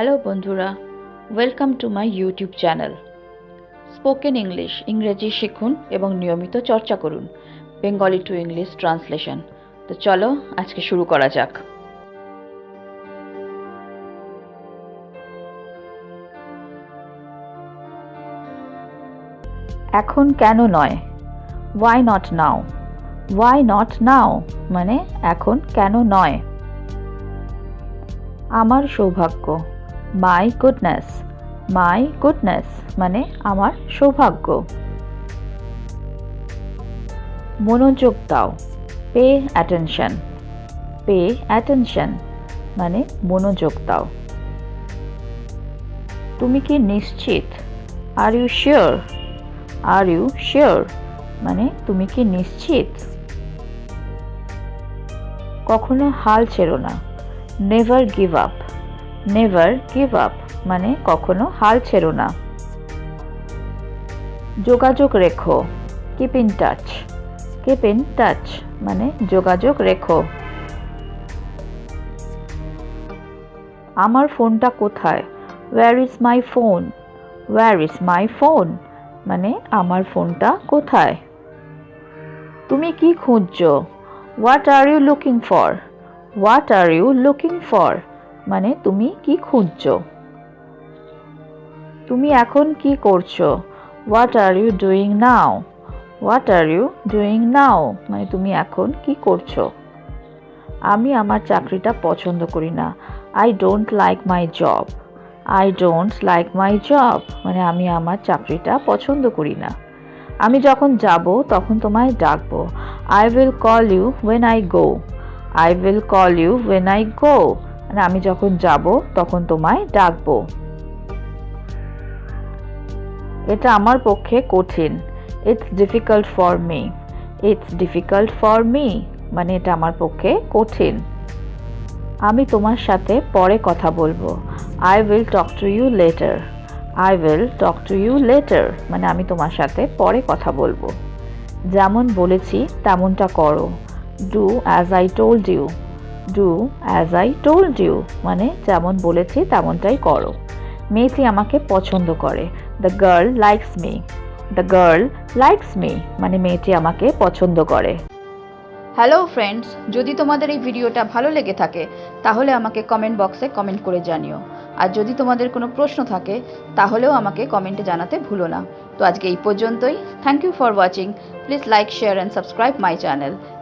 Hello বন্ধুরা welcome to my YouTube channel spoken English ইংরেজি শিখুন এবং নিয়মিত চর্চা করুন। বেঙ্গলি টু ইংলিশ ট্রান্সলেশন তো চলো, আজকে শুরু করা যাক। এখন কেন নয়? Why not now why not now মানে এখন কেন নয়? আমার সৌভাগ্য। মাই গুডনেস মাই গুডনেস মানে আমার সৌভাগ্য। মনোযোগ দাও। পে অ্যাটেনশন পে অ্যাটেনশন মানে মনোযোগ দাও। তুমি কি নিশ্চিত? Are you sure are you sure মানে তুমি কি নিশ্চিত? কখনো হাল ছেড়ো না। Never give up never give up মানে কখনো হাল ছেড়ো না। যোগাযোগ রেখো keep in touch keep in touch মানে যোগাযোগ রেখো। আমার ফোনটা কোথায়? Where is my phone where is my phone মানে আমার ফোনটা কোথায়? তুমি কি খুঁজছো? What are you looking for what are you looking for মানে তুমি কি খুঁজছো? তুমি এখন কি করছ? What are you doing now what are you doing now মানে তুমি এখন কি করছ? আমি আমার চাকরিটা পছন্দ করি না। I don't like my job I don't like my job মানে আমি আমার চাকরিটা পছন্দ করি না। আমি যখন যাব, তখন তোমায় ডাকবো। I will call you when I go I will call you when I go মানে আমি যখন যাব, তখন তোমায় ডাকবো। এটা আমার পক্ষে কঠিন। It's difficult for me it's difficult for me মানে এটা আমার পক্ষে কঠিন। আমি তোমার সাথে পরে কথা বলব। I will talk to you later I will talk to you later মানে আমি তোমার সাথে পরে কথা বলব। যেমন বলেছি, তেমনটা করো। Do as I told you do as I told you মানে যেমন বলেছি তেমনটাই করো। মেয়েটি আমাকে পছন্দ করে। The girl likes me the girl likes me মানে মেয়েটি আমাকে পছন্দ করে। হ্যালো ফ্রেন্ডস যদি তোমাদের এই ভিডিওটা ভালো লেগে থাকে, তাহলে আমাকে কমেন্ট বক্সে কমেন্ট করে জানিও। আর যদি তোমাদের কোনো প্রশ্ন থাকে, তাহলেও আমাকে কমেন্টে জানাতে ভুলো না। তো আজকে এই পর্যন্তই। Thank you for watching please like share and subscribe my channel